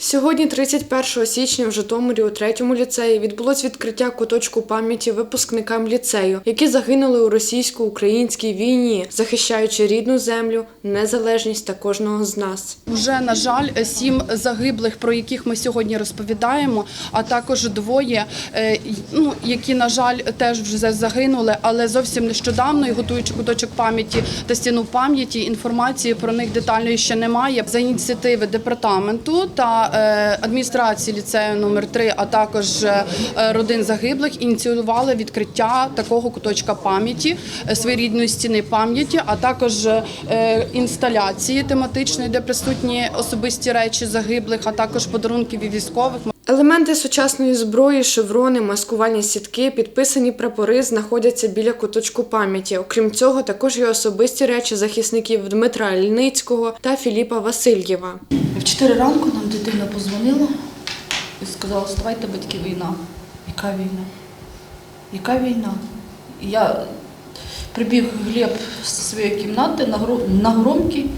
Сьогодні, 31 січня, в Житомирі у третьому ліцеї відбулось відкриття куточку пам'яті випускникам ліцею, які загинули у російсько-українській війні, захищаючи рідну землю, незалежність та кожного з нас. Вже на жаль, сім загиблих, про яких ми сьогодні розповідаємо, а також двоє, е, ну які на жаль теж вже загинули, але зовсім нещодавно і готуючи куточок пам'яті та стіну пам'яті. Інформації про них детальної ще немає. За ініціативи департаменту та адміністрації ліцею номер 3 а також е, родин загиблих, ініціювали відкриття такого куточка пам'яті, е, своєрідної стіни пам'яті, а також е, інсталяції тематичної, де присутні особисті речі загиблих, а також подарунки від військових. Елементи сучасної зброї, шеврони, маскувальні сітки, підписані прапори знаходяться біля куточку пам'яті. Окрім цього, також є особисті речі захисників Дмитра Ільницького та Філіпа Васильєва. В 4 ранку нам дитина позвонила і сказала, вставайте, батьки, війна. Яка війна? Яка війна? Я прибіг Глеб з своєї кімнати на, гро- громкий,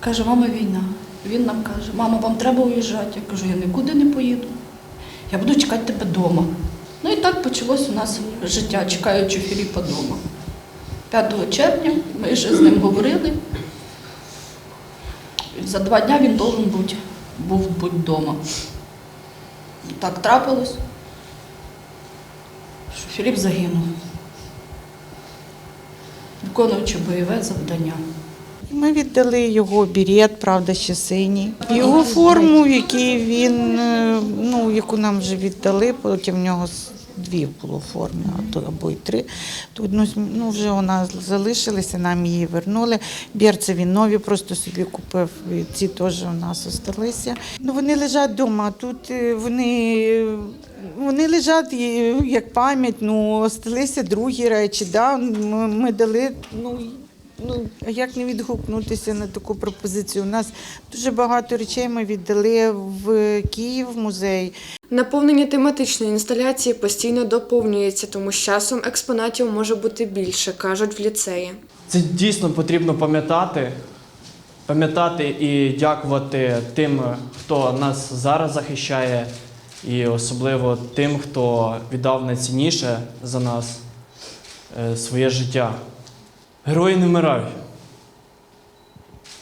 каже, мама, війна. Він нам каже, мама, вам треба уїжджати. Я кажу, я нікуди не поїду. Я буду чекати тебе вдома. Ну і так почалось у нас життя, чекаючи Філіпа вдома. 5 червня ми вже з ним говорили. За два дня він должен бути, був бути вдома. Так трапилось, що Філіп загинув, виконуючи бойове завдання. Ми віддали його берет, правда, ще синій. Його форму, в він, е, ну, яку нам вже віддали, потім в нього дві було форми, або й три. То одну ну, вже вона залишилася, нам її вернули. Берці він нові просто собі купив, ці теж у нас залишилися. Ну, вони лежать вдома, тут е, вони. Вони лежать як пам'ять, ну, осталися другі речі. Да? Ми дали, ну, Ну, як не відгукнутися на таку пропозицію? У нас дуже багато речей ми віддали в Київ музей. Наповнення тематичної інсталяції постійно доповнюється, тому з часом експонатів може бути більше, кажуть в ліцеї. Це дійсно потрібно пам'ятати, пам'ятати і дякувати тим, хто нас зараз захищає, і особливо тим, хто віддав найцінніше за нас е, своє життя. Герої не вмирають.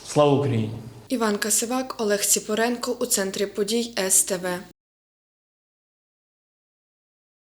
Слава Україні! Іван Касивак, Олег Ціпоренко у центрі подій СТВ.